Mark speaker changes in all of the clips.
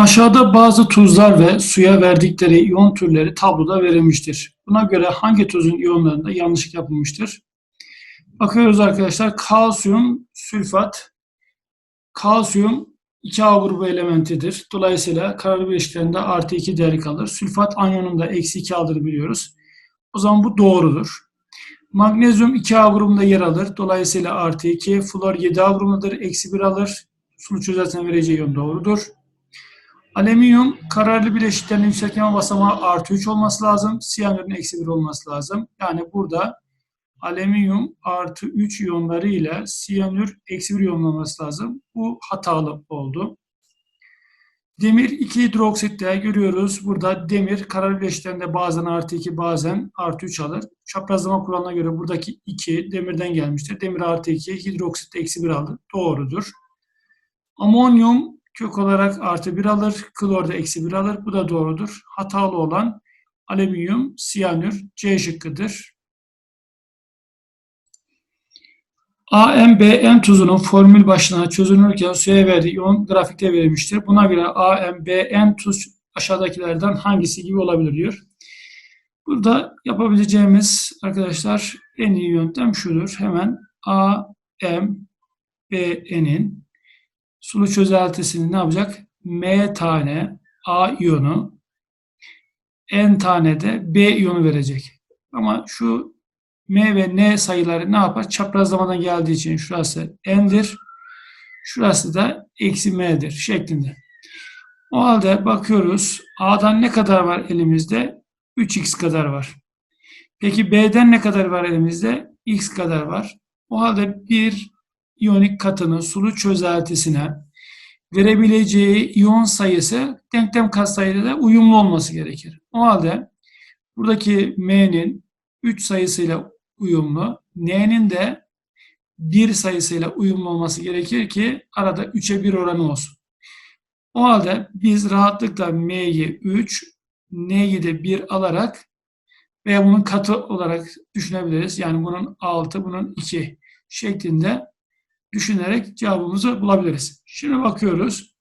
Speaker 1: Aşağıda bazı tuzlar ve suya verdikleri iyon türleri tabloda verilmiştir. Buna göre hangi tuzun iyonlarında yanlışlık yapılmıştır? Bakıyoruz arkadaşlar. Kalsiyum sülfat. Kalsiyum 2A grubu elementidir. Dolayısıyla karar bileşiklerinde artı 2 değeri kalır. Sülfat anyonunda eksi 2 alır biliyoruz. O zaman bu doğrudur. Magnezyum 2A grubunda yer alır. Dolayısıyla artı 2. Flor 7A grubundadır. Eksi 1 alır. Sulu çözersen vereceği iyon doğrudur. Alüminyum kararlı bileşiklerin yükseltme basamağı artı 3 olması lazım. Siyanürün eksi 1 olması lazım. Yani burada alüminyum artı 3 iyonları ile siyanür eksi 1 iyonlaması lazım. Bu hatalı oldu. Demir 2 hidroksitte görüyoruz. Burada demir karar bileşiklerinde bazen artı 2 bazen artı 3 alır. Çaprazlama kuralına göre buradaki 2 demirden gelmiştir. Demir artı 2 hidroksit eksi 1 aldı. Doğrudur. Amonyum kök olarak artı 1 alır. Klor da eksi 1 alır. Bu da doğrudur. Hatalı olan alüminyum, siyanür C şıkkıdır. AMBN tuzunun formül başına çözünürken suya verdiği iyon grafikte verilmiştir. Buna göre AMBN tuz aşağıdakilerden hangisi gibi olabilir diyor. Burada yapabileceğimiz arkadaşlar en iyi yöntem şudur. Hemen AMBN'in sulu çözeltisini ne yapacak? M tane A iyonu N tane de B iyonu verecek. Ama şu M ve N sayıları ne yapar? Çaprazlamadan geldiği için şurası N'dir. Şurası da eksi M'dir şeklinde. O halde bakıyoruz. A'dan ne kadar var elimizde? 3x kadar var. Peki B'den ne kadar var elimizde? x kadar var. O halde bir iyonik katının sulu çözeltisine verebileceği iyon sayısı denklem katsayıyla da uyumlu olması gerekir. O halde buradaki M'nin 3 sayısıyla uyumlu, N'nin de 1 sayısıyla uyumlu olması gerekir ki arada 3'e 1 oranı olsun. O halde biz rahatlıkla M'yi 3, N'yi de 1 alarak veya bunun katı olarak düşünebiliriz. Yani bunun 6, bunun 2 şeklinde düşünerek cevabımızı bulabiliriz. Şimdi bakıyoruz.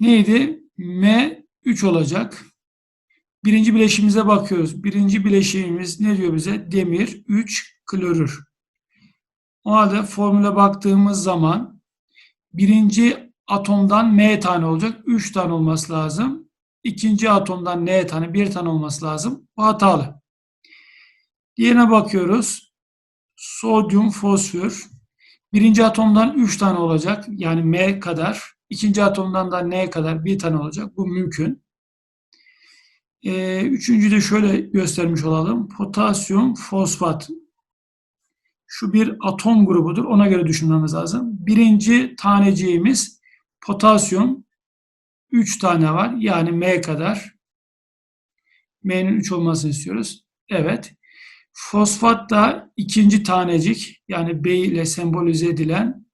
Speaker 1: Neydi? M 3 olacak. Birinci bileşiğimize bakıyoruz. Birinci bileşiğimiz ne diyor bize? Demir 3 klorür. O halde formüle baktığımız zaman birinci atomdan M tane olacak. 3 tane olması lazım. İkinci atomdan N tane, 1 tane olması lazım. Bu hatalı. Diğerine bakıyoruz. Sodyum, fosfor. Birinci atomdan 3 tane olacak. Yani M kadar. İkinci atomdan da N kadar bir tane olacak. Bu mümkün. Ee, üçüncü de şöyle göstermiş olalım. Potasyum, fosfat. Şu bir atom grubudur. Ona göre düşünmemiz lazım. Birinci taneciğimiz potasyum. 3 tane var. Yani M kadar. M'nin 3 olmasını istiyoruz. Evet. Fosfat da ikinci tanecik yani B ile sembolize edilen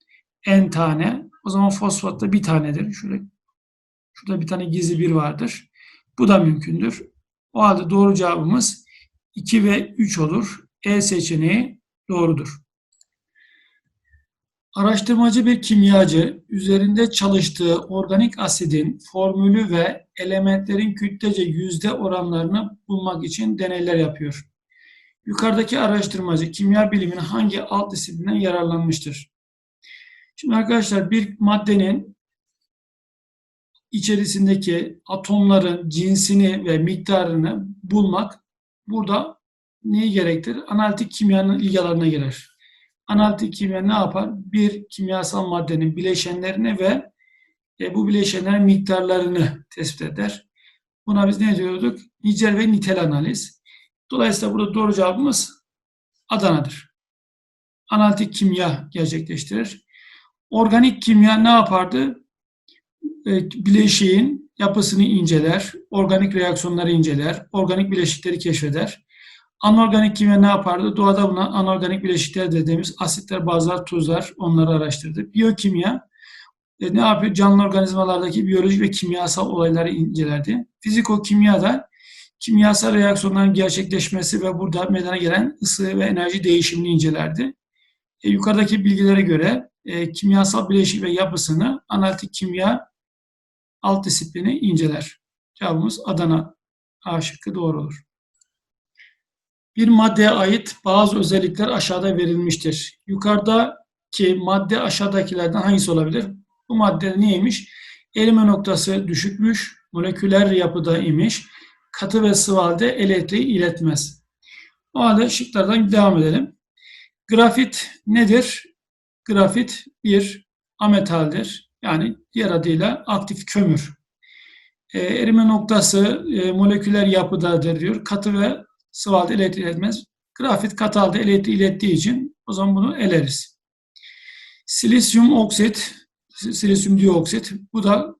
Speaker 1: N tane. O zaman fosfat da bir tanedir. Şöyle, şurada bir tane gizli bir vardır. Bu da mümkündür. O halde doğru cevabımız 2 ve 3 olur. E seçeneği doğrudur. Araştırmacı bir kimyacı üzerinde çalıştığı organik asidin formülü ve elementlerin kütlece yüzde oranlarını bulmak için deneyler yapıyor. Yukarıdaki araştırmacı kimya biliminin hangi alt disiplinden yararlanmıştır? Şimdi arkadaşlar bir maddenin içerisindeki atomların cinsini ve miktarını bulmak burada neyi gerektirir? Analitik kimyanın ilgi alanına girer. Analitik kimya ne yapar? Bir kimyasal maddenin bileşenlerini ve e, bu bileşenlerin miktarlarını tespit eder. Buna biz ne diyorduk? Nicel ve nitel analiz. Dolayısıyla burada doğru cevabımız Adana'dır. Analitik kimya gerçekleştirir. Organik kimya ne yapardı? E, bileşiğin yapısını inceler, organik reaksiyonları inceler, organik bileşikleri keşfeder. Anorganik kimya ne yapardı? Doğada buna anorganik bileşikler dediğimiz asitler, bazılar, tuzlar onları araştırdı. Biyokimya e, ne yapıyor? Canlı organizmalardaki biyolojik ve kimyasal olayları incelerdi. Fiziko-kimya da kimyasal reaksiyonların gerçekleşmesi ve burada meydana gelen ısı ve enerji değişimini incelerdi. E, yukarıdaki bilgilere göre e, kimyasal bileşik ve yapısını analitik kimya alt disiplini inceler. Cevabımız Adana A şıkkı doğru olur. Bir maddeye ait bazı özellikler aşağıda verilmiştir. Yukarıdaki madde aşağıdakilerden hangisi olabilir? Bu madde neymiş? Erime noktası düşükmüş, moleküler yapıda imiş, katı ve sıvı halde elektriği iletmez. O halde şıklardan devam edelim. Grafit nedir? Grafit bir ametaldir. Yani diğer adıyla aktif kömür. E, erime noktası e, moleküler yapıdadır diyor. Katı ve sıvı halde elektriği iletmez. Grafit katı halde elektriği ilettiği için o zaman bunu eleriz. Silisyum oksit, silisyum dioksit bu da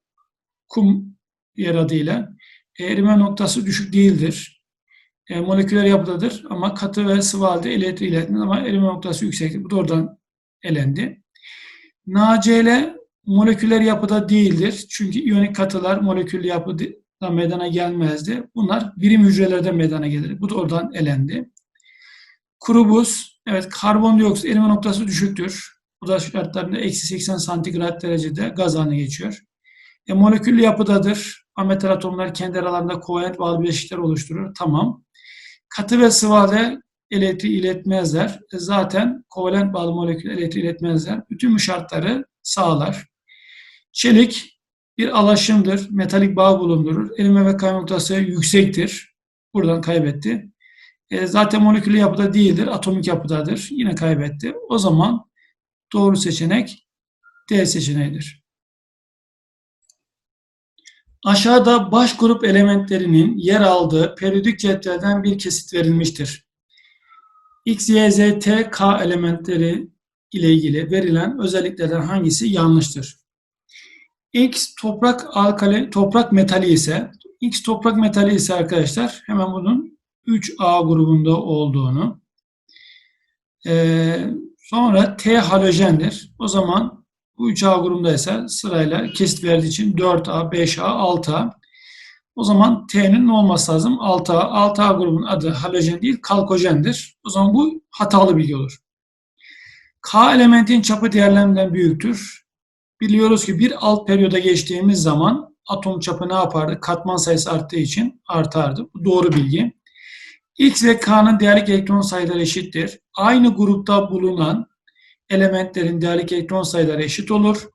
Speaker 1: kum diğer adıyla. Erime noktası düşük değildir. E, moleküler yapıdadır ama katı ve sıvı halde iletmez ama erime noktası yüksektir. Bu da oradan elendi. NaCl moleküler yapıda değildir. Çünkü iyonik katılar molekül yapıda meydana gelmezdi. Bunlar birim hücrelerde meydana gelir. Bu da oradan elendi. Kuru buz, evet karbondioksit erime noktası düşüktür. Bu da şartlarında eksi 80 santigrat derecede gaz haline geçiyor. E, moleküllü yapıdadır. Ametal atomlar kendi aralarında kovalent bağlı bileşikler oluşturur. Tamam. Katı ve sıvı halde elektriği iletmezler. E, zaten kovalent bağlı molekül elektriği iletmezler. Bütün bu şartları sağlar. Çelik bir alaşımdır. Metalik bağ bulundurur. Erime ve kayma noktası yüksektir. Buradan kaybetti. E, zaten molekülü yapıda değildir. Atomik yapıdadır. Yine kaybetti. O zaman doğru seçenek D seçeneğidir. Aşağıda baş grup elementlerinin yer aldığı periyodik cetvelden bir kesit verilmiştir. X, Y, Z, T, K elementleri ile ilgili verilen özelliklerden hangisi yanlıştır? X toprak alkali, toprak metali ise X toprak metali ise arkadaşlar hemen bunun 3A grubunda olduğunu ee, sonra T halojendir. O zaman bu 3A grubundaysa sırayla kesit verdiği için 4A, 5A, 6A. O zaman T'nin ne olması lazım? 6A. 6A grubunun adı halojen değil kalkojendir. O zaman bu hatalı bilgi olur. K elementin çapı diğerlerinden büyüktür. Biliyoruz ki bir alt periyoda geçtiğimiz zaman atom çapı ne yapardı? Katman sayısı arttığı için artardı. Bu doğru bilgi. X ve K'nın değerlik elektron sayıları eşittir. Aynı grupta bulunan elementlerin değerlik elektron sayıları eşit olur.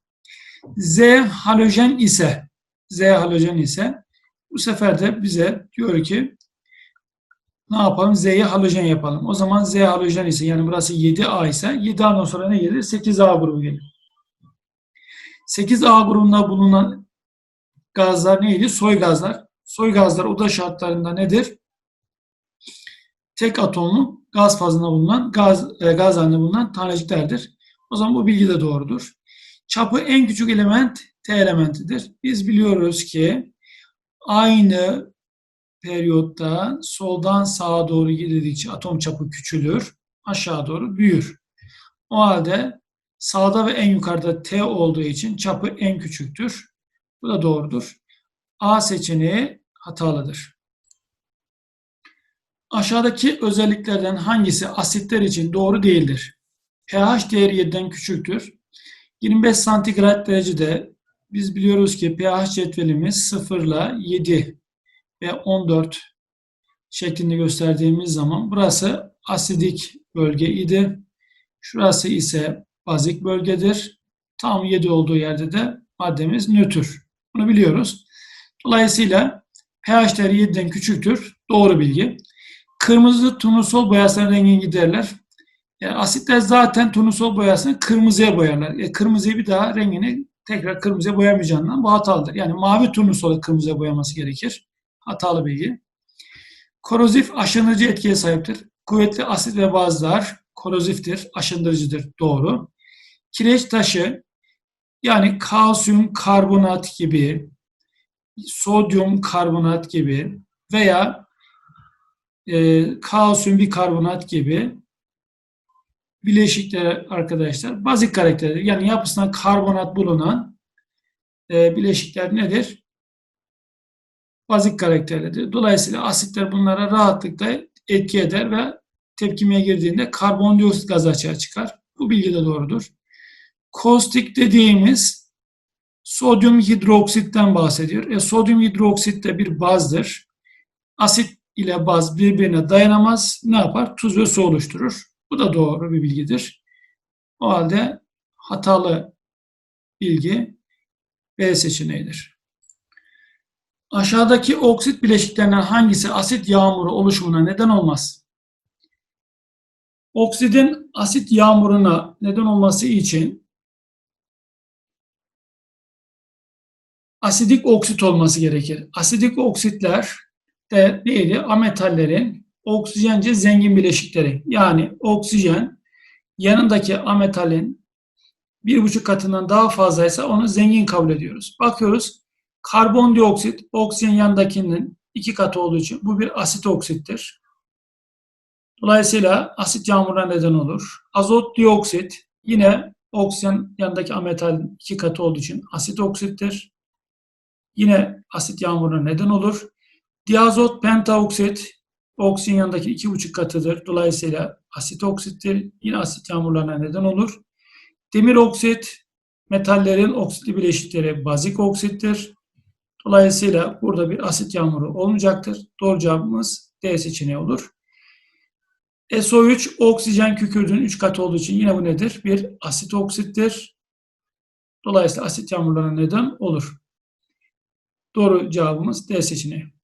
Speaker 1: Z halojen ise Z halojen ise bu sefer de bize diyor ki ne yapalım? Z'ye halojen yapalım. O zaman Z halojen ise yani burası 7A ise 7A'dan sonra ne gelir? 8A grubu gelir. 8A grubunda bulunan gazlar neydi? Soy gazlar. Soy gazlar oda şartlarında nedir? Tek atomlu gaz fazında bulunan gaz e, gaz halinde bulunan taneciklerdir. O zaman bu bilgi de doğrudur. Çapı en küçük element T elementidir. Biz biliyoruz ki aynı periyotta soldan sağa doğru gidildikçe atom çapı küçülür, aşağı doğru büyür. O halde sağda ve en yukarıda T olduğu için çapı en küçüktür. Bu da doğrudur. A seçeneği hatalıdır. Aşağıdaki özelliklerden hangisi asitler için doğru değildir? pH değeri 7'den küçüktür. 25 santigrat derecede biz biliyoruz ki pH cetvelimiz 0 ile 7 ve 14 şeklinde gösterdiğimiz zaman burası asidik bölge idi. Şurası ise bazik bölgedir. Tam 7 olduğu yerde de maddemiz nötr. Bunu biliyoruz. Dolayısıyla pH değeri 7'den küçüktür. Doğru bilgi. Kırmızı turnusol boyasının rengini giderler. Yani asitler zaten turnusol boyasını kırmızıya boyarlar. E, kırmızıyı bir daha rengini tekrar kırmızıya boyamayacağından bu hatalıdır. Yani mavi turnusolu kırmızıya boyaması gerekir. Hatalı bilgi. Korozif aşındırıcı etkiye sahiptir. Kuvvetli asit ve bazlar koroziftir, aşındırıcıdır. Doğru. Kireç taşı yani kalsiyum karbonat gibi, sodyum karbonat gibi veya e, kalsiyum bikarbonat gibi bileşikler arkadaşlar bazik karakterdir. Yani yapısında karbonat bulunan e, bileşikler nedir? Bazik karakterlidir. Dolayısıyla asitler bunlara rahatlıkla etki eder ve tepkimeye girdiğinde karbondioksit gazı açığa çıkar. Bu bilgi de doğrudur. Kostik dediğimiz Sodyum hidroksitten bahsediyor. E, sodyum hidroksit de bir bazdır. Asit ile baz birbirine dayanamaz. Ne yapar? Tuz ve su oluşturur. Bu da doğru bir bilgidir. O halde hatalı bilgi B seçeneğidir. Aşağıdaki oksit bileşiklerinden hangisi asit yağmuru oluşumuna neden olmaz? Oksidin asit yağmuruna neden olması için asidik oksit olması gerekir. Asidik oksitler de neydi? Ametallerin oksijence zengin bileşikleri. Yani oksijen yanındaki ametalin bir buçuk katından daha fazlaysa onu zengin kabul ediyoruz. Bakıyoruz karbondioksit oksijen yanındakinin iki katı olduğu için bu bir asit oksittir. Dolayısıyla asit yağmuruna neden olur. Azot dioksit yine oksijen yanındaki ametalin iki katı olduğu için asit oksittir. Yine asit yağmuruna neden olur. Diazot pentaoksit oksijen yanındaki iki buçuk katıdır. Dolayısıyla asit oksittir. Yine asit yağmurlarına neden olur. Demir oksit metallerin oksitli bileşikleri bazik oksittir. Dolayısıyla burada bir asit yağmuru olmayacaktır. Doğru cevabımız D seçeneği olur. SO3 oksijen kükürdüğünün 3 katı olduğu için yine bu nedir? Bir asit oksittir. Dolayısıyla asit yağmurlarına neden olur. Doğru cevabımız D seçeneği.